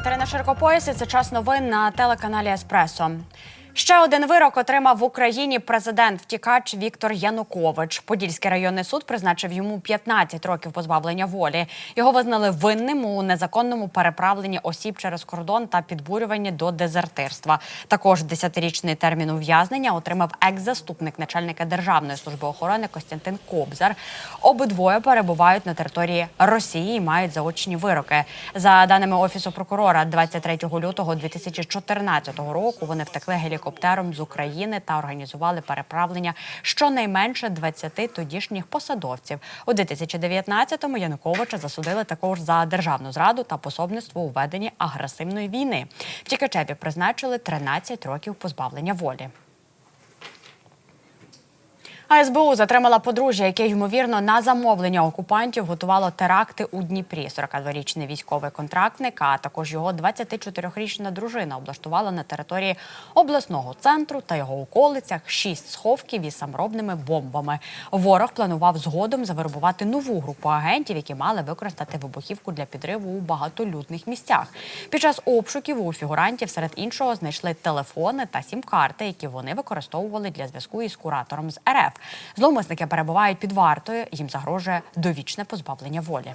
Катерина Ширкопояс Це час новин на телеканалі Еспресо. Ще один вирок отримав в Україні президент втікач Віктор Янукович. Подільський районний суд призначив йому 15 років позбавлення волі. Його визнали винним у незаконному переправленні осіб через кордон та підбурюванні до дезертирства. Також 10-річний термін ув'язнення отримав екс-заступник начальника державної служби охорони Костянтин Кобзар. Обидвоє перебувають на території Росії і мають заочні вироки. За даними офісу прокурора, 23 лютого 2014 року вони втекли гелікоптером з України та організували переправлення щонайменше 20 тодішніх посадовців. У 2019-му Януковича засудили також за державну зраду та пособництво у веденні агресивної війни. Втікачеві призначили 13 років позбавлення волі. А СБУ затримала подружжя, яке ймовірно на замовлення окупантів готувало теракти у Дніпрі. 42-річний військовий контрактник, а також його 24-річна дружина облаштувала на території обласного центру та його околицях шість сховків із саморобними бомбами. Ворог планував згодом завербувати нову групу агентів, які мали використати вибухівку для підриву у багатолюдних місцях. Під час обшуків у фігурантів серед іншого знайшли телефони та сім-карти, які вони використовували для зв'язку із куратором з РФ. Зловмисники перебувають під вартою. Їм загрожує довічне позбавлення волі.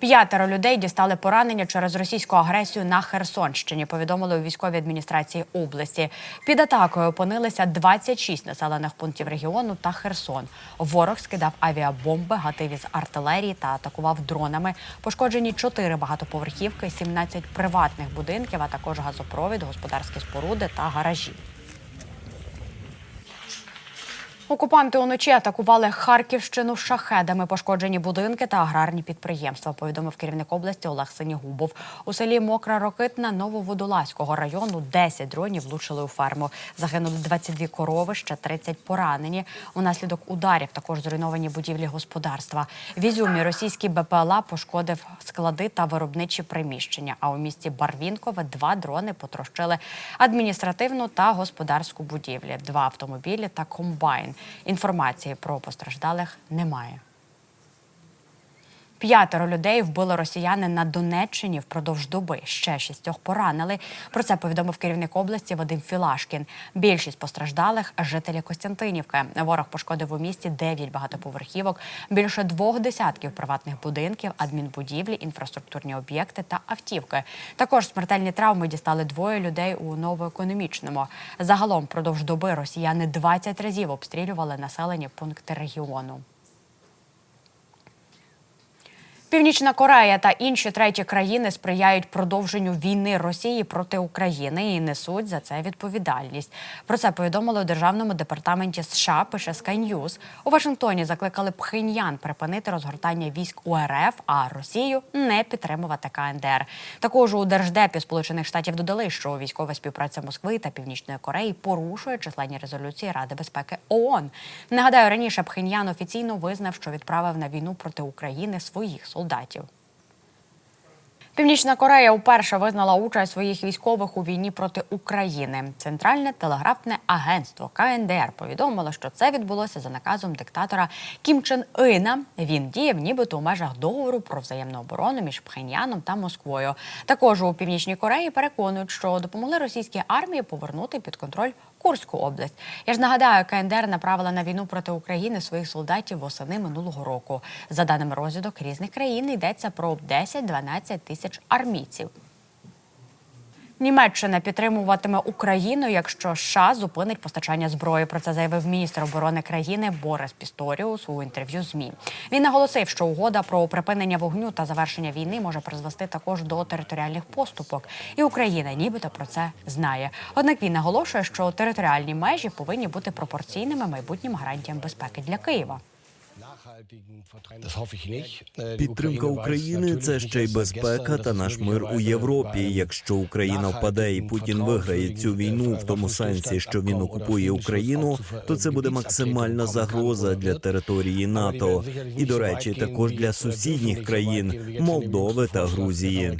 П'ятеро людей дістали поранення через російську агресію на Херсонщині. Повідомили у військовій адміністрації області. Під атакою опинилися 26 населених пунктів регіону та Херсон. Ворог скидав авіабомби, гатив із артилерії та атакував дронами. Пошкоджені 4 багатоповерхівки, 17 приватних будинків, а також газопровід, господарські споруди та гаражі. Окупанти уночі атакували Харківщину шахедами, пошкоджені будинки та аграрні підприємства. Повідомив керівник області Олег Синігубов. У селі Мокра Рокитна Нововодолазького району 10 дронів влучили у ферму. Загинули 22 корови, ще 30 поранені. Унаслідок ударів також зруйновані будівлі господарства. В Ізюмі російський БПЛА пошкодив склади та виробничі приміщення. А у місті Барвінкове два дрони потрощили адміністративну та господарську будівлі, два автомобілі та комбайн. Інформації про постраждалих немає. П'ятеро людей вбили росіяни на Донеччині впродовж доби. Ще шістьох поранили. Про це повідомив керівник області Вадим Філашкін. Більшість постраждалих жителі Костянтинівки. Ворог пошкодив у місті дев'ять багатоповерхівок, більше двох десятків приватних будинків, адмінбудівлі, інфраструктурні об'єкти та автівки. Також смертельні травми дістали двоє людей у новоекономічному. Загалом впродовж доби росіяни 20 разів обстрілювали населені пункти регіону. Північна Корея та інші треті країни сприяють продовженню війни Росії проти України і несуть за це відповідальність. Про це повідомили у державному департаменті США. Пише Sky News. У Вашингтоні закликали Пхеньян припинити розгортання військ УРФ, а Росію не підтримувати КНДР. Також у держдепі Сполучених Штатів додали, що військова співпраця Москви та Північної Кореї порушує численні резолюції Ради безпеки ООН. Нагадаю, раніше Пхеньян офіційно визнав, що відправив на війну проти України своїх солдатів солдатів. Північна Корея вперше визнала участь своїх військових у війні проти України. Центральне телеграфне агентство КНДР повідомило, що це відбулося за наказом диктатора Кім Чен Ина. Він діяв нібито у межах договору про взаємну оборону між Пхеньяном та Москвою. Також у північній Кореї переконують, що допомогли російській армії повернути під контроль Курську область. Я ж нагадаю, КНДР направила на війну проти України своїх солдатів восени минулого року. За даними розвідок різних країн йдеться про 10-12 тисяч армійців. Німеччина підтримуватиме Україну, якщо США зупинить постачання зброї. Про це заявив міністр оборони країни Борис Пісторіус у інтерв'ю ЗМІ. Він наголосив, що угода про припинення вогню та завершення війни може призвести також до територіальних поступок, і Україна нібито про це знає. Однак він наголошує, що територіальні межі повинні бути пропорційними майбутнім гарантіям безпеки для Києва. Підтримка України це ще й безпека та наш мир у Європі. Якщо Україна впаде і Путін виграє цю війну в тому сенсі, що він окупує Україну, то це буде максимальна загроза для території НАТО. і, до речі, також для сусідніх країн Молдови та Грузії.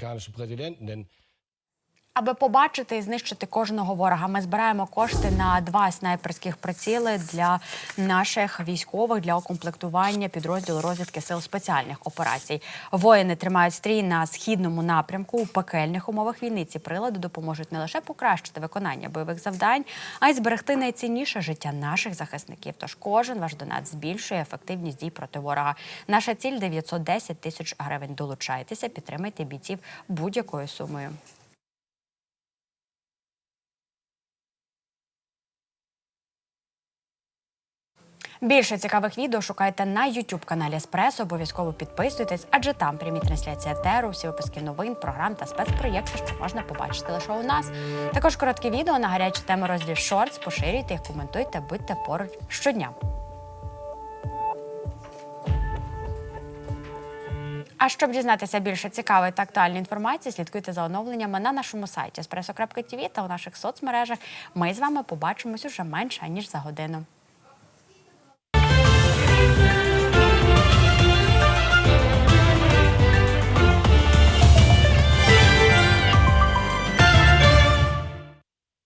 Аби побачити і знищити кожного ворога, ми збираємо кошти на два снайперських приціли для наших військових для укомплектування підрозділу розвідки сил спеціальних операцій. Воїни тримають стрій на східному напрямку у пекельних умовах війни. Ці прилади допоможуть не лише покращити виконання бойових завдань, а й зберегти найцінніше життя наших захисників. Тож кожен ваш донат збільшує ефективність дій проти ворога. Наша ціль 910 тисяч гривень. Долучайтеся, підтримайте бійців будь-якою сумою. Більше цікавих відео шукайте на youtube каналі Еспресо. Обов'язково підписуйтесь, адже там прямі трансляції етеру, всі випуски новин, програм та спецпроєкти, що можна побачити лише у нас. Також короткі відео на гарячі теми розділі Шортс. Поширюйте їх, коментуйте, будьте поруч щодня. А щоб дізнатися більше цікавої та актуальної інформації, слідкуйте за оновленнями на нашому сайті espresso.tv та у наших соцмережах. Ми з вами побачимось уже менше ніж за годину.